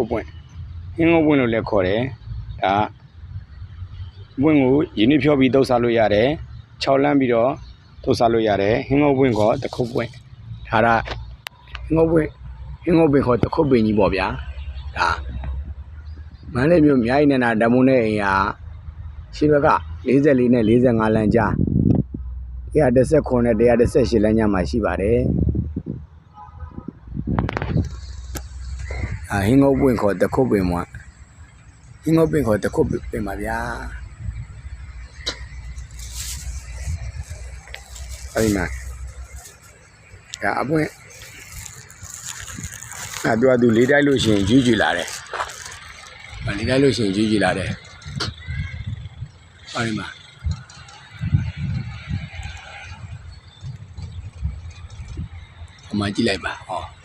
ခုတ်ပွင့်ဟင်းငုတ်ပွင့်လို့လည်းခေါ်တယ်ဒါပွင့်ကိုရင်းနှီးဖြောပြီးတုပ်စားလို့ရတယ်6လမ်းပြီးတော့တုပ်စားလို့ရတယ်ဟင်းငုတ်ပွင့်ခေါ်တခုတ်ပွင့်ဒါကဟင်းငုတ်ပွင့်ဟင်းငုတ်ပွင့်ခေါ်တခုတ်ပင်ကြီးပေါ့ဗျာဒါမန္တလေးမြို့မြိုင်နေတာဓမ္မုံနဲ့အိမ်ဟာရှိဘက်က44နဲ့45လမ်းကြား119နဲ့118လမ်းကြားမှာရှိပါတယ် အာဟင်းငုတ်ပွင့်ခေါ်တခုတ်ပင်မွာဟင်းငုတ်ပင်ခေါ်တခုတ်ပင်ပါဗျာအဲ့ဒီမှာဒါအပွင့်အဲ့တူအတူလေးတိုက်လို့ရှိရင်ကြီးကြီးလာတယ်အဲ့လေးတိုက်လို့ရှိရင်ကြီးကြီးလာတယ်အဲ့ဒီမှာအမကြည့်လိုက်ပါဟော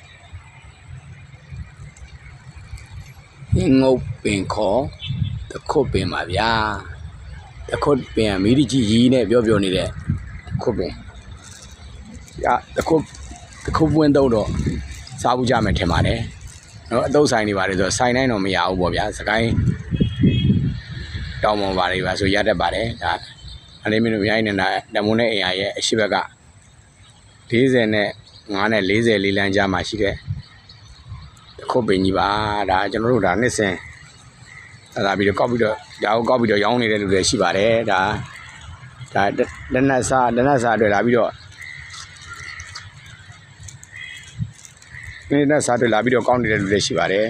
ဟင်းငုတ်ပင်ခေါ်တခုတ်ပင်ပါဗျာတခုတ်ပင်ကမီဒီကြီးရီးနဲ့ပြောပြောနေတဲ့တခုတ်ပင်ရတခုတ်တခုတ်ပွင့်တော့တော့စားဘူးကြမယ်ထင်ပါတယ်နော်အတုပ်ဆိုင်နေပါတယ်ဆိုတော့ဆိုင်တိုင်းတော့မရဘူးပေါ့ဗျာစကိုင်းတောင်းပန်ပါလေပါဆိုရတတ်ပါတယ်ဒါအလေးမင်းတို့ရိုင်းနေတာဓမ္မနဲ့အင်အားရဲ့အရှိဘက်က40နဲ့9နဲ့40လေးလမ်းကြားမှာရှိတဲ့ ခုတ်ပင်ကြီးပါဒါကျွန်တော်တို့ဒါနှစ်စဉ်လာပြီးတော့ကောက်ပြီးတော့ဒါကိုကောက်ပြီးတော့ရောင်းနေတဲ့လူတွေရှိပါတယ်ဒါဒါလက်နက်စားလက်နက်စားအတွက်လာပြီးတော့လက်နက်စားအတွက်လာပြီးတော့ကောက်နေတဲ့လူတွေရှိပါတယ်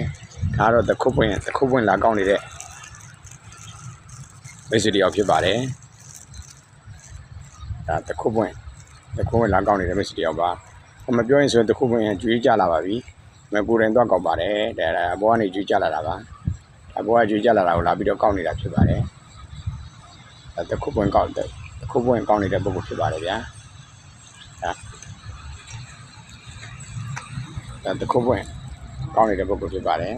ဒါကတော့သခုတ်ပွင့်သခုတ်ပွင့်လာကောက်နေတဲ့မိတ်ဆွေတယောက်ဖြစ်ပါတယ်ဒါသခုတ်ပွင့်သခုတ်ပွင့်လာကောက်နေတဲ့မိတ်ဆွေတယောက်ပါမပြောရင်ဆိုရင်သခုတ်ပွင့်ကျွေးကြလာပါပြီ မကိုယ်တိုင်တော့ကောက်ပါတယ်ဒါဒါအပေါ်ကနေကျွေးကြလာတာပါအပေါ်ကကျွေးကြလာတာကိုလာပြီးတော့ကောက်နေတာဖြစ်ပါတယ်အဲတခုပွင့်ကောက်တဲ့တခုပွင့်ကောက်နေတဲ့ပုံကိုဖြစ်ပါတယ်ဗျာဒါဒါတခုပွင့်ကောက်နေတဲ့ပုံကိုဖြစ်ပါတယ်